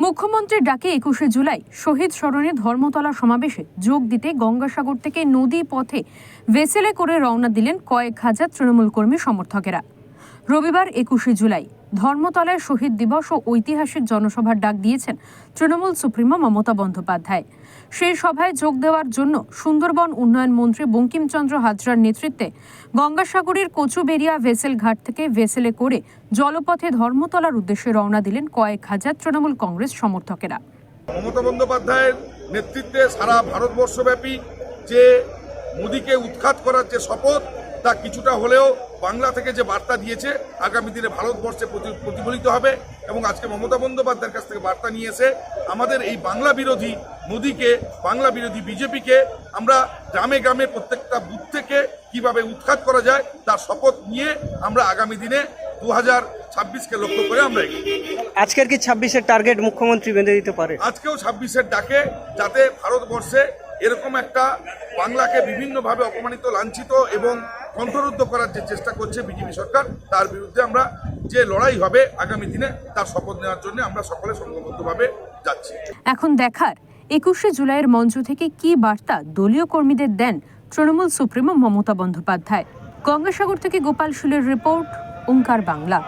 মুখ্যমন্ত্রীর ডাকে একুশে জুলাই শহীদ স্মরণে ধর্মতলা সমাবেশে যোগ দিতে গঙ্গাসাগর থেকে নদী পথে ভেসেলে করে রওনা দিলেন কয়েক হাজার তৃণমূল কর্মী সমর্থকেরা। রবিবার একুশে জুলাই ধর্মতলায় শহীদ দিবস ও ঐতিহাসিক জনসভার ডাক দিয়েছেন তৃণমূল সুপ্রিমো মমতা বন্দ্যোপাধ্যায়। সেই সভায় যোগ দেওয়ার জন্য সুন্দরবন উন্নয়ন মন্ত্রী বঙ্কিমচন্দ্র হাজরার নেতৃত্বে গঙ্গাসাগরের কচুবেরিয়া ভেসেল ঘাট থেকে ভেসেলে করে জলপথে ধর্মতলার উদ্দেশ্যে রওনা দিলেন কয়েক হাজার তৃণমূল কংগ্রেস সমর্থকেরা। মমতা বন্দ্যোপাধ্যায়ের নেতৃত্বে সারা ভারতবর্ষব্যাপী যে মোদীকে উৎখাত করার যে শপথ তা কিছুটা হলেও বাংলা থেকে যে বার্তা দিয়েছে আগামী দিনে ভারতবর্ষে প্রতি- প্রতিফলিত হবে এবং আজকে মমতা বন্দ্যোপাধ্যায়ের কাছ থেকে বার্তা নিয়ে এসে আমাদের এই বাংলা বিরোধী মোদীকে বাংলা বিরোধী বিজেপিকে আমরা গ্রামে গ্রামে প্রত্যেকটা বুথ থেকে কীভাবে উৎখাত করা যায় তার শপথ নিয়ে আমরা আগামী দিনে দু হাজার ছাব্বিশকে লক্ষ্য করে আমরা আজকের কি ছাব্বিশের টার্গেট মুখ্যমন্ত্রী বেঁধে দিতে পারে? আজকেও ছাব্বিশের ডাকে যাতে ভারতবর্ষে এরকম একটা বাংলাকে বিভিন্নভাবে অপমানিত, লাঞ্ছিত এবং কণ্ঠরুদ্ধ করার যে চেষ্টা করছে বিজেপি সরকার, তার বিরুদ্ধে আমরা যে লড়াই হবে আগামী দিনে, তার শপথ নেওয়ার জন্য আমরা সকলে সংঘবদ্ধভাবে যাচ্ছি। এখন দেখার, একুশে জুলাইয়ের মঞ্চ থেকে কি বার্তা দলীয় কর্মীদের দেন তৃণমূল সুপ্রিমো মমতা বন্দ্যোপাধ্যায়? গঙ্গাসাগর থেকে গোপাল শুলের রিপোর্ট, ওঙ্কার বাংলা।